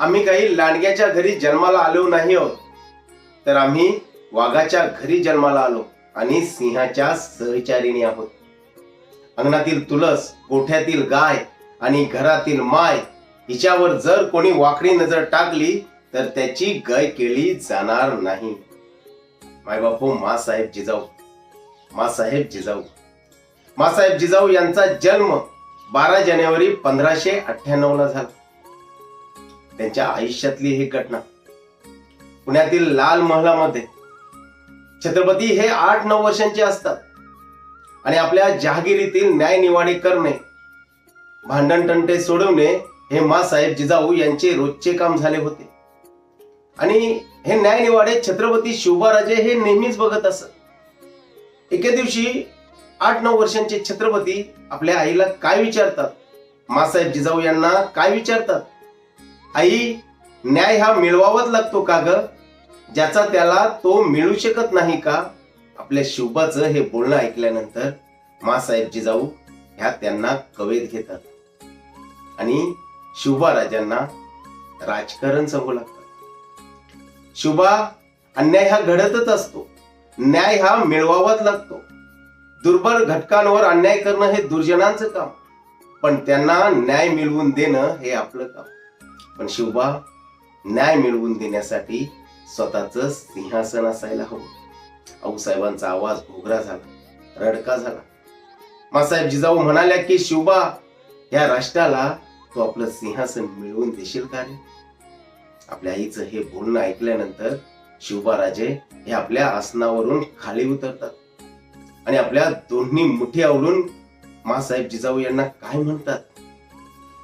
आम्ही काही लांडग्याच्या घरी जन्माला आलो नाही आहोत. तर आम्ही वाघाच्या घरी जन्माला आलो आणि सिंहाच्या सहचारिणी आहोत. अंगणातील तुलस गोठ्यातील गाय आणि घरातील माय हिच्यावर जर कोणी वाकडी नजर टाकली तर त्याची गय केली जाणार नाही. मायबापू मासाहेब जिजाऊ मासाहेब जिजाऊ. मासाहेब जिजाऊ यांचा जन्म बारा जानेवारी पंधराशे अठ्ठ्याण्णव ला झाला. त्यांच्या आयुष्यातली ही घटना. पुण्यातील लाल महलामध्ये. छत्रपती हे आठ नऊ वर्षांचे असतात. आणि आपल्या जहागिरीतील न्यायनिवाडी करणे भांडण तंटे सोडवणे हे मासाहेब जिजाऊ यांचे रोजचे काम झाले होते. आणि हे न्यायनिवाडे छत्रपती शिवबाराजे हे नेहमीच बघत असत. एके दिवशी आठ नऊ वर्षांचे छत्रपती आपल्या आईला काय विचारतात? मासाहेब जिजाऊ यांना काय विचारतात? आई न्याय हा मिळवावाच लागतो का ग? ज्याचा त्याला तो मिळू शकत नाही का? आपल्या शिवबाचं हे बोलणं ऐकल्यानंतर मासाहेब जिजाऊ ह्या त्यांना कवेत घेतात. आणि शिवबा राजांना राजकारण सांगू लागतात. शिवबा अन्याय हा घडतच असतो. न्याय हा मिळवावाच लागतो. दुर्बल घटकांवर अन्याय करणं हे दुर्जनांचं काम. पण त्यांना न्याय मिळवून देणं हे आपलं काम. पण शिवबा न्याय मिळवून देण्यासाठी स्वतःच सिंहासन असायला हवं. आऊसाहेबांचा आवाज घोगरा झाला रडका झाला. मासाहेब जिजाऊ म्हणाल्या की शिवबा या राष्ट्राला तू आपलं सिंहासन मिळवून देशील का रे? आपल्या आईचं हे बोलणं ऐकल्यानंतर शिवबा राजे हे आपल्या आसनावरून खाली उतरतात आणि आपल्या दोन्ही मुठी आवडून मासाहेब जिजाऊ यांना काय म्हणतात?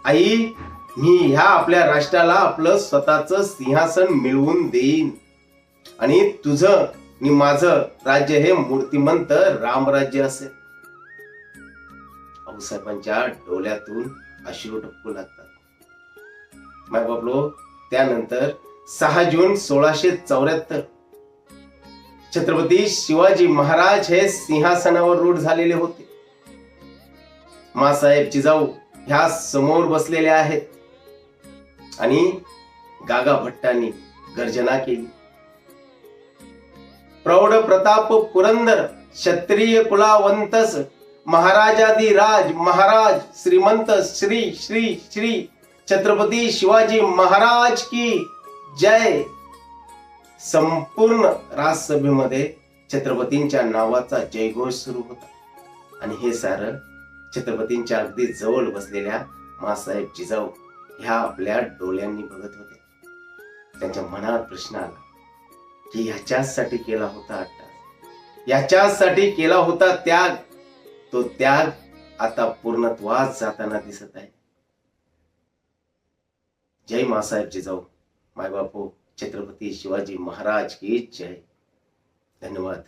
आई मी ह्या आपल्या राष्ट्राला आपलं स्वतःच सिंहासन मिळवून देईन. आणि तुझं आणि माझं राज्य हे मूर्तिमंत रामराज्य असेल. आऊसाहेबांच्या डोळ्यातून अश्रू टप्पू लागतात. माय बापलो त्यानंतर सहा जून सोळाशे चौऱ्याहत्तर. छत्रपती शिवाजी महाराज हे सिंहासनावर रूढ झालेले होते. मासाहेब जिजाऊ ह्या समोर बसलेले आहेत. आणि गागा भट्टांनी गर्जना केली. प्रौढ प्रताप पुरंदर क्षत्रिय कुलावंतस महाराजादी राज महाराज श्रीमंत श्री श्री श्री छत्रपती शिवाजी महाराज की जय. संपूर्ण राजसभेमध्ये छत्रपतींच्या नावाचा जयघोष सुरू होता. आणि हे सारं छत्रपतींच्या अगदी जवळ बसलेल्या मासाहेब जिजाऊ ह्या आपल्या डोळ्यांनी बघत होते. त्यांच्या मनात प्रश्न आला की ह्याच्यासाठी केला होता अट्टा. याच्यासाठी केला होता त्याग. तो त्याग आता पूर्णत्वास जाताना दिसत आहे. जय मासाहेब जिजाऊ. मायबापू छत्रपती शिवाजी महाराज की जय. धन्यवाद.